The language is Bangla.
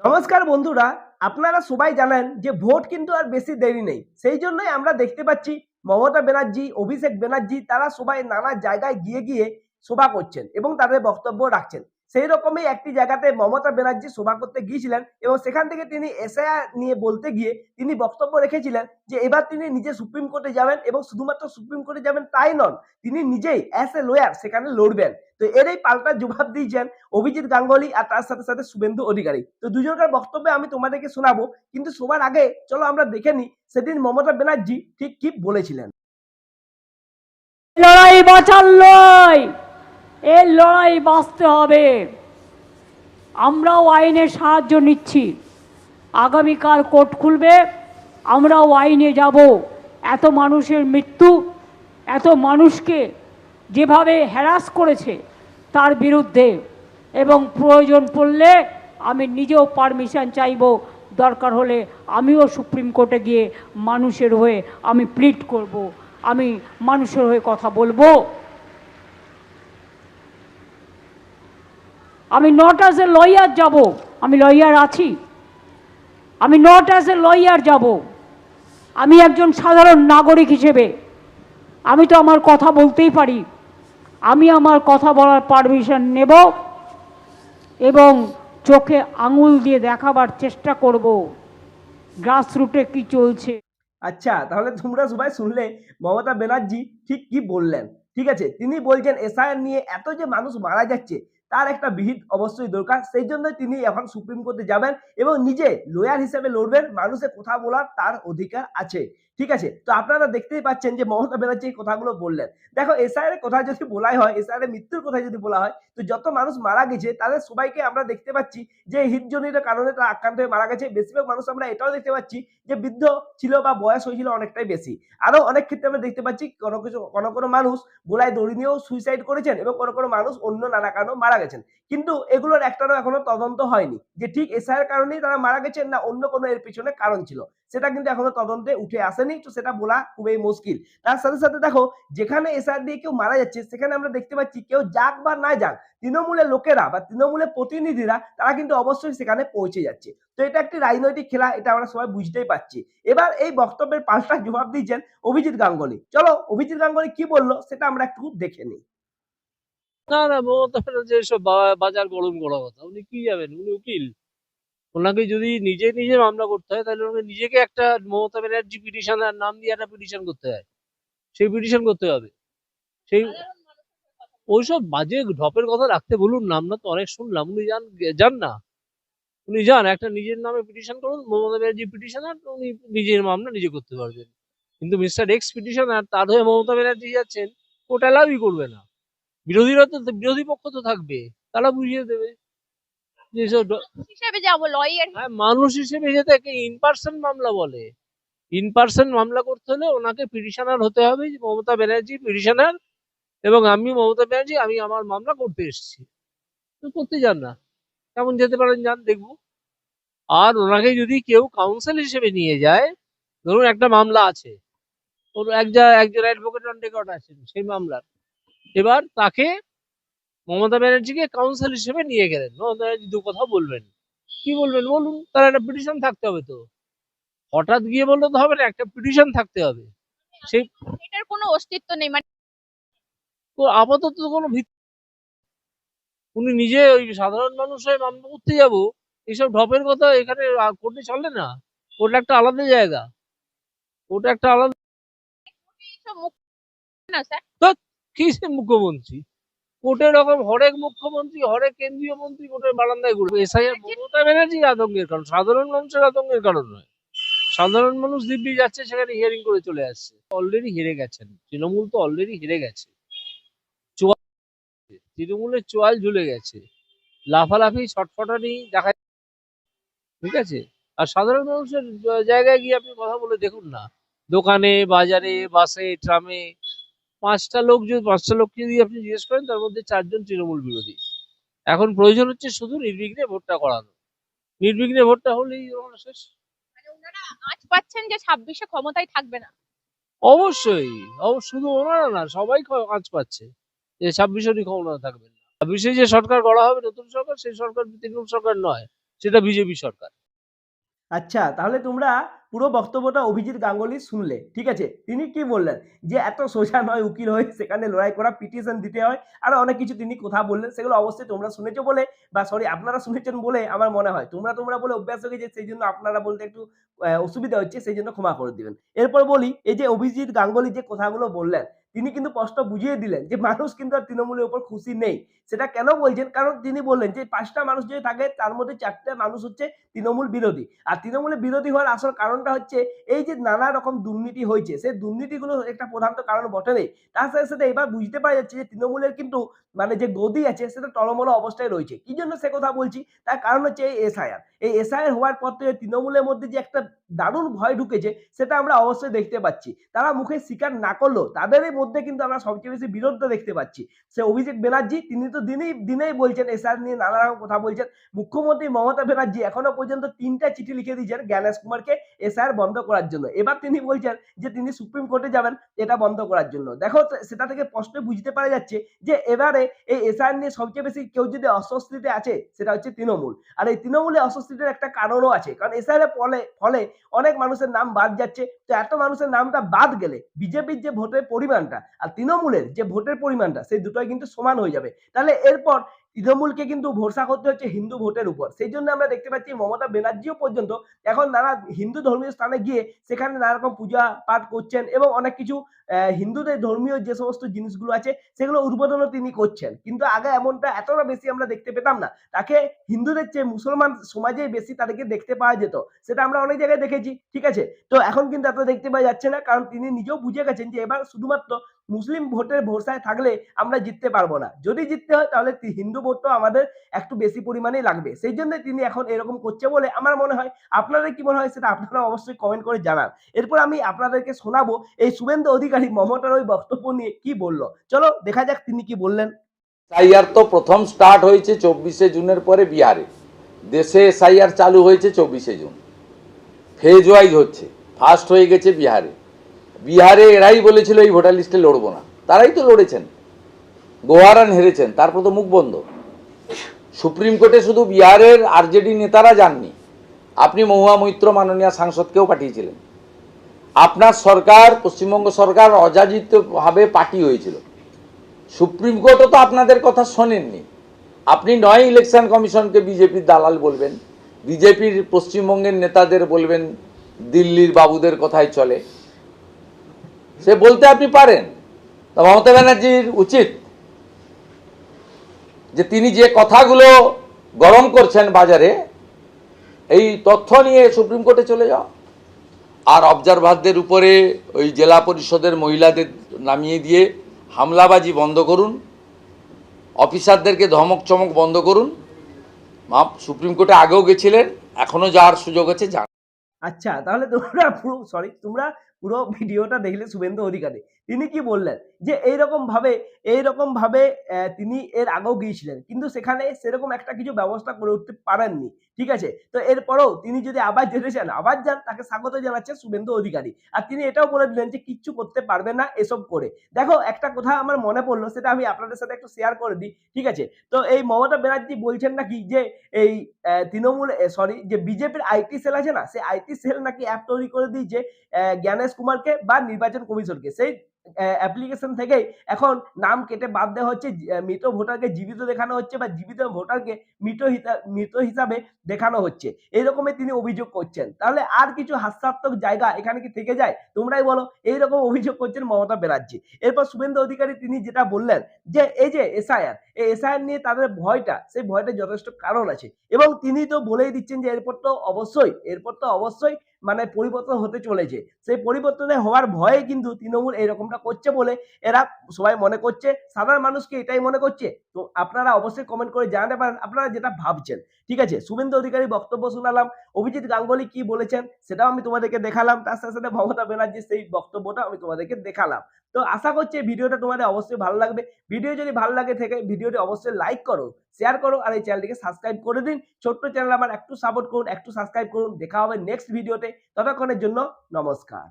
নমস্কার বন্ধুরা, আপনারা সবাই জানেন যে ভোট কিন্তু আর বেশি দেরি নেই। সেই জন্যই আমরা দেখতে পাচ্ছি মমতা ব্যানার্জি, অভিষেক ব্যানার্জি, তারা সবাই নানা জায়গায় গিয়ে গিয়ে সভা করছেন এবং তাদের বক্তব্য রাখছেন। সেই রকমই একটি জায়গাতে মমতা ব্যানার্জি সভা করতে গিয়েছিলেন এবং সেখান থেকে তিনি এসআইআর নিয়ে বলতে গিয়ে তিনি বক্তব্য রেখেছিলেন যে এবার তিনি নিজে সুপ্রিম কোর্টে যাবেন এবং শুধুমাত্র সুপ্রিম কোর্টে যাবেন তাই নন, তিনি নিজেই অ্যাস এ লয়ার সেখানে লড়বেন। তো এরই পাল্টা জবাব দিয়েছেন অভিজিৎ গাঙ্গুলি আর তার সাথে সাথে শুভেন্দু অধিকারী। তো দুজনকার বক্তব্যে আমি তোমাদেরকে শোনাবো, কিন্তু সবার আগে চলো আমরা দেখে নিই সেদিন মমতা ব্যানার্জি ঠিক কি বলেছিলেন। লড়াই বাঁচার লড়াই এই লড়াই বাঁচতে হবে। আমরাও আইনের সাহায্য নিচ্ছি। আগামীকাল কোর্ট খুলবে। আমরাও আইনে যাব। এত মানুষের মৃত্যু, এত মানুষকে যেভাবে হ্যারাস করেছে তার বিরুদ্ধে এবং প্রয়োজন পড়লে আমি নিজেও পারমিশন চাইব। দরকার হলে আমিও সুপ্রিম কোর্টে গিয়ে মানুষের হয়ে আমি প্লিট করব। আমি মানুষের হয়ে কথা বলব। আমি নট অ্যাজ এ লয়ার যাব। আমি লয়ার আছি। আমি নট অ্যাজ এ লয়ার যাব। আমি একজন সাধারণ নাগরিক হিসেবে। আমি তো আমার কথা বলতেই পারি। আমি আমার কথা বলার পারমিশন নেব এবং চোখে আঙুল দিয়ে দেখাবার চেষ্টা করব। গ্রাসরুটে কি চলছে? আচ্ছা তাহলে তোমরা সবাই শুনলে মমতা ব্যানার্জি ঠিক কি বললেন? ঠিক আছে, তিনি বলছেন এসআইআর নিয়ে এত যে মানুষ মারা যাচ্ছে তার একটা বিহিত অবশ্যই দরকার। সেই জন্য তিনি এখন সুপ্রিম কোর্টে যাবেন এবং নিজে লয়ার হিসেবে লড়বেন। মানুষে কথা বলার তার অধিকার আছে। ঠিক আছে? তো আপনারা দেখতেই পাচ্ছেন যে মমতা ব্যানার্জি এই কথাগুলো বললেন। দেখো এসআইআর এর কথা যদি বলাই হয় এসআইআর এর মৃত্যুর কথা যদি বলা হয়, তো যত মানুষ মারা গেছে, তাদের সবাইকে আমরা দেখতে পাচ্ছি যে হৃদজনিত কারণে তারা আক্রান্ত হয়ে মারা গেছে। বেশিরভাগ মানুষ আমরা এটাও দেখতে পাচ্ছি যে বৃদ্ধ ছিল বা বয়স হয়েছিল অনেকটাই বেশি। আরও অনেক ক্ষেত্রে আমরা দেখতে পাচ্ছি কোনো কিছু, কোনো কোনো মানুষ গোলায় দড়ি নিয়েও সুইসাইড করেছেন এবং কোনো কোনো মানুষ অন্য নানা কারণেও মারা গেছেন। কিন্তু এগুলোর একটারও এখনও তদন্ত হয়নি যে ঠিক এসআইয়ের কারণেই তারা মারা গেছেন না অন্য কোনো এর পিছনে কারণ ছিল। সেটা কিন্তু এখনও তদন্তে উঠে আসেনি, তো সেটা বলা খুবই মুশকিল। তার সাথে সাথে দেখো, যেখানে এসআইআর দিয়ে কেউ মারা যাচ্ছে, সেখানে আমরা দেখতে পাচ্ছি কেউ যাক বা না যাক, তৃণমূলের লোকেরা বা তৃণমূলের প্রতিনিধিরা, তারা কিন্তু অবশ্যই সেখানে পৌঁছে যাচ্ছে। তো এটা একটি রাজনৈতিক খেলা, এটা আমরা সবাই বুঝতেই পারছি। এবার এই বক্তব্যের পাল্টা জবাব দিয়েছেন অভিজিৎ গাঙ্গুলি। চলো, অভিজিৎ গাঙ্গুলি কি বলল, সেটা আমরা একটু দেখে নিই। না না, মমতা এসব বাজার গরম করা কথা, উনি কি যাবেন? উনি উকিল? ওনাকে যদি নিজে নিজে মামলা করতে হয়, তাহলে ওনাকে নিজেকে একটা মমতা ব্যানার্জি পিটিশনের নাম দিয়ে একটা পিটিশন করতে হয়। সেই পিটিশন করতে হবে। সেই ওইসব বাজে ঢপের কথা রাখতে বলুন না আমরা তো অনেক শুনলাম। উনি যান যান না। উনি যান, একটা নিজের নামে পিটিশন করুন, মমতা ব্যানার্জি পিটিশনার উনি নিজের মামলা নিজে করতে পারবেন। কিন্তু মিস্টার এক্স পিটিশনার তার হয়ে মমতা ব্যানার্জি যাচ্ছেন, ওটা অ্যালাউই করবে না। বিরোধীরা তো, বিরোধী পক্ষ তো থাকবে, তারা বুঝিয়ে দেবে। হিসেবে যাব লয়ার হ্যাঁ মানুষ হিসেবে যেটাকে ইন পার্সন মামলা বলে। ইন পার্সন মামলা করতে হলে ওনাকে পিটিশনার হতে হবে মমতা ব্যানার্জি পিটিশনার এবং আমি মমতা ব্যানার্জি আমি আমার মামলা করতে এসেছি। তো করতে যান না। কেমন যেতে পারেন যান দেখব। আর ওনাকে যদি কেউ কাউন্সিল হিসেবে নিয়ে যায় ধরুন একটা মামলা আছে ওর একজন একজন অ্যাডভোকেট অন রেকর্ড আছেন সেই মামলার। এবার তাকে মমতা ব্যানার্জিকে কাউন্সিল হিসেবে নিয়ে গেলেন। মমতা ব্যানার্জি দু কথা বলবেন। কি বলবেন বলুন? তার একটা পিটিশন থাকতে হবে তো। হঠাৎ গিয়ে বললে তো হবে না একটা পিটিশন থাকতে হবে। সেই এটার কোনো অস্তিত্ব নেই মানে তো আপাতত কোনো ভিত্তি উনি নিজে ওই সাধারণ মানুষ হয়ে মামলা করতে যাব এইসব ঢপের কথা এখানে কোর্টে চলে না। ওটা একটা আলাদা জায়গা। ওটা একটা আলাদা কি মুখ্যমন্ত্রী? কোর্টের রকম হরেক মুখ্যমন্ত্রী হরেক কেন্দ্রীয় মন্ত্রী কোটের বারান্দায় ঘুরবে। এসআইআর মমতা ব্যানার্জি আতঙ্কের কারণ। সাধারণ মানুষের আতঙ্কের কারণ নয়। সাধারণ মানুষ দিব্যি যাচ্ছে সেখানে হিয়ারিং করে চলে আসছে। অলরেডি হেরে গেছেন। তৃণমূল তো অলরেডি হেরে গেছে। চোয়াল তৃণমূলের চোয়াল ঝুলে গেছে। লাফালাফি ছটফটানি দেখা ঠিক আছে? আর সাধারণ মানুষের জায়গায় গিয়ে আপনি কথা বলে দেখুন না। দোকানে বাজারে বাসে ট্রামে পাঁচটা লোক যদি পাঁচটা লোককে যদি আপনি জিজ্ঞেস করেন তার মধ্যে চারজন তৃণমূল বিরোধী। এখন প্রয়োজন হচ্ছে শুধু নির্বিঘ্নে ভোটটা করানো। নির্বিঘ্নে ভোটটা হলেই শেষ। মানে আজ পাচ্ছেন যে ছাব্বিশে ক্ষমতায় থাকবে না। অবশ্যই অব- শুধু ওনারা না সবাই কাজ পাচ্ছে। যে ক্ষমতা থাকবেন না। ছাব্বিশে যে সরকার গড়া হবে নতুন সরকার সেই সরকার তৃণমূল সরকার নয় সেটা বিজেপি সরকার। আচ্ছা তাহলে তোমরা পুরো বক্তব্যটা অভিজিৎ গাঙ্গুলি শুনলে, ঠিক আছে? তিনি কি বললেন? যে এত সোজা নয় উকিল হয়ে সেখানে লড়াই করা, পিটিশন দিতে হয়, আর অনেক কিছু তিনি কথা বললেন, সেগুলো অবশ্যই তোমরা শুনেছো বলে, বা সরি আপনারা শুনেছেন বলে আমার মনে হয়। তোমরা তোমরা বলে অভ্যাস হয়ে গেছে সেই জন্য আপনারা বলতে একটু অসুবিধা হচ্ছে সেই জন্য ক্ষমা করে দিবেন। এরপর বলি, এই যে অভিজিৎ গাঙ্গুলি যে কথাগুলো বললেন, তিনি কিন্তু স্পষ্ট বুঝিয়ে দিলেন যে মানুষ কিন্তু আর তৃণমূলের উপর খুশি নেই। সেটা কেন বলছেন? কারণ তিনি বললেন যে পাঁচটা মানুষ যদি থাকে, তার মধ্যে চারটে মানুষ হচ্ছে তৃণমূল বিরোধী। আর তৃণমূলের বিরোধী হওয়ার আসল কারণটা হচ্ছে এই যে নানা রকম দুর্নীতি হয়েছে, সেই দুর্নীতিগুলো একটা প্রধান তো কারণ বটেই তার সাথে সাথে এবার বুঝতে পারা যাচ্ছে যে তৃণমূলের কিন্তু মানে যে গদি আছে, সেটা টলমল অবস্থায় রয়েছে। কি জন্য সে কথা বলছি? তার কারণ হচ্ছে এই এসআইআর। এই এসআইআর হওয়ার পর থেকে তৃণমূলের মধ্যে যে একটা দারুণ ভয় ঢুকেছে, সেটা আমরা অবশ্যই দেখতে পাচ্ছি। তারা মুখে স্বীকার না করলেও তাদেরই মধ্যে কিন্তু আমরা সবচেয়ে বেশি বিরোধ দেখতে পাচ্ছি। সে অভিষেক ব্যানার্জি, তিনি তো দিনেই দিনেই বলছেন, এসআইআর নিয়ে নানা রকম কথা বলছেন। মুখ্যমন্ত্রী মমতা ব্যানার্জি এখনও পর্যন্ত তিনটা চিঠি লিখে দিয়েছেন জ্ঞানেশ কুমারকে। এসআইআর বন্ধ করার জন্য। এবার তিনি বলছেন যে, তিনি সুপ্রিম কোর্টে যাবেন, এটা বন্ধ করার জন্য। দেখো, সেটা থেকে স্পষ্ট বুঝতে পারা যাচ্ছে যে, এবারে এই এসআইআর নিয়ে সবচেয়ে বেশি কেউ যদি অস্বস্তিতে আছে, সেটা হচ্ছে তৃণমূল। আর এই তৃণমূলে অস্বস্তিটার একটা কারণও আছে। কারণ এসআইআর ফলে ফলে অনেক মানুষের নাম বাদ যাচ্ছে। তো এত মানুষের নামটা বাদ গেলে বিজেপির যে ভোটের পরিমাণটা আর তৃণমূলের যে ভোটের পরিমাণটা, সেই দুটোই কিন্তু সমান হয়ে যাবে। তাহলে এরপর তৃণমূলকে কিন্তু ভরসা করতে হচ্ছে হিন্দু ভোটের উপর। সেই জন্য আমরা দেখতে পাচ্ছি মমতা ব্যানার্জিও পর্যন্ত এখন নানা হিন্দু ধর্মীয় স্থানে গিয়ে সেখানে নানা রকম পূজা পাঠ করছেন এবং অনেক কিছু হিন্দুদের ধর্মীয় যে সমস্ত জিনিসগুলো আছে সেগুলো উদ্বোধনও তিনি করছেন। কিন্তু আগে এমনটা এতটা বেশি আমরা দেখতে পেতাম না। তাকে হিন্দুদের চেয়ে মুসলমান সমাজে বেশি তাদেরকে দেখতে পাওয়া যেত। সেটা আমরা অনেক জায়গায় দেখেছি, ঠিক আছে? তো এখন কিন্তু এত দেখতে পাওয়া যাচ্ছে না, কারণ তিনি নিজেও বুঝে গেছেন যে এবার শুধুমাত্র মুসলিম ভোটের ভরসায় থাকলে আমরা জিততে পারব না। যদি জিততে হয়, তাহলে হিন্দু ভোটটাও আমাদের একটু বেশি পরিমাণেই লাগবে। সেই জন্য তিনি এখন এরকম করছে বলে আমার মনে হয়। আপনাদের কি মনে হয় সেটা আপনারা অবশ্যই কমেন্ট করে জানান। এরপর আমি আপনাদেরকে শোনাবো এই শুভেন্দু অধিকারী মমতার ওই বক্তব্য নিয়ে কি বলল। চলো দেখা যাক তিনি কি বললেন। এসআইআর তো প্রথম স্টার্ট হয়েছে চব্বিশে জুনের পরে বিহারে দেশে এসআইআর চালু হয়েছে চব্বিশে জুন। ফেজ ওয়াইজ হচ্ছে। ফার্স্ট হয়ে গেছে বিহারে বিহারে এরাই বলেছিল এই ভোটার লিস্টে লড়বো না। তারাই তো লড়েছেন। গোহারান হেরেছেন, তারপর তো মুখ বন্ধ। সুপ্রিম কোর্টে শুধু বিহারের আরজেডি নেতারা যাননি, আপনি মহুয়া মৈত্র মাননীয় সাংসদকেও পাঠিয়েছিলেন। আপনার সরকার, পশ্চিমবঙ্গ সরকার অযাচিতভাবে পার্টি হয়েছিল। সুপ্রিম কোর্টও তো আপনাদের কথা শোনেননি। আপনি নয় ইলেকশন কমিশনকে বিজেপির দালাল বলবেন, বিজেপির পশ্চিমবঙ্গের নেতাদের বলবেন, দিল্লির বাবুদের কথাই চলে। সে বলতে আপনি পারেন। তা মমতা ব্যানার্জির উচিত যে তিনি যে কথাগুলো গরম করছেন বাজারে, এই তথ্য নিয়ে সুপ্রিম কোর্টে চলে যাও। আর অবজারভারদের উপরে ওই জেলা পরিষদের মহিলাদের নামিয়ে দিয়ে হামলাবাজি বন্ধ করুন, অফিসারদেরকে ধমক চমক বন্ধ করুন। মা, সুপ্রিম কোর্টে আগেও গেছিলেন এখনও যাওয়ার সুযোগ আছে যান আচ্ছা তাহলে তোমরা সরি তোমরা পুরো ভিডিওটা দেখলে শুভেন্দু অধিকারী। তিনি কি বললেন? যে এইরকম ভাবে এইরকম ভাবে তিনি এর আগেও গিয়েছিলেন। কিন্তু সেখানে সেরকম একটা কিছু ব্যবস্থা করে উঠতে পারেননি। ঠিক আছে? তো এরপরেও তিনি যদি আবার যেতে চান আবার যান তাকে স্বাগত জানাচ্ছে শুভেন্দু অধিকারী। আর তিনি এটাও বলে দিলেন যে কিচ্ছু করতে পারবে না এসব করে। দেখো একটা কথা আমার মনে পড়ল সেটা আমি আপনাদের সাথে একটু শেয়ার করে দিই। ঠিক আছে? তো এই মমতা ব্যানার্জি বলছেন নাকি যে এই তৃণমূল সরি যে বিজেপির আইটি সেল আছে না সেই আইটি সেল নাকি অ্যাপ তৈরি করে দিয়েছে আহ, জ্ঞানেশ কুমারকে বা নির্বাচন কমিশনকে। সেই অ্যাপ্লিকেশন থেকেই এখন নাম কেটে বাদ দেওয়া হচ্ছে মৃত ভোটারকে জীবিত দেখানো হচ্ছে বা জীবিত ভোটারকে মৃত মৃত হিসাবে দেখানো হচ্ছে। এইরকমই তিনি অভিযোগ করছেন। তাহলে আর কিছু হাস্যাত্মক জায়গা এখানে কি থেকে যায়? তোমরাই বলো। এইরকম অভিযোগ করছেন মমতা ব্যানার্জি। এরপর শুভেন্দু অধিকারী তিনি যেটা বললেন যে, এই যে এসআইআর, এই এসআইআর নিয়ে তাদের ভয়টা, সেই ভয়টা যথেষ্ট কারণ আছে। এবং তিনি তো বলেই দিচ্ছেন যে, এরপর তো অবশ্যই, এরপর তো অবশ্যই মানে পরিবর্তন হতে চলেছে। সেই পরিবর্তনে হওয়ার ভয়ে কিন্তু তৃণমূল এরকমটা করছে বলে এরা সবাই মনে করছে। সাধারণ মানুষকে এটাই মনে করছে। তো আপনারা অবশ্যই কমেন্ট করে জানাতে পারেন, আপনারা যেটা ভাবছেন। ঠিক আছে? শুভেন্দু অধিকারী বক্তব্য শোনালাম। অভিজিৎ গাঙ্গুলি কি বলেছেন সেটাও আমি তোমাদেরকে দেখালাম। তার সাথে সাথে মমতা ব্যানার্জির সেই বক্তব্যটা আমি তোমাদেরকে দেখালাম। তো আশা করছি ভিডিওটা তোমাদের অবশ্যই ভালো লাগবে। ভিডিও যদি ভালো লাগে থেকে ভিডিওটি অবশ্যই লাইক করো শেয়ার করো আর এই চ্যানেলটিকে সাবস্ক্রাইব করে দিন। ছোট্ট চ্যানেল আমার একটু সাপোর্ট করুন, একটু সাবস্ক্রাইব করুন। দেখা হবে নেক্সট ভিডিওতে ততক্ষণের জন্য নমস্কার।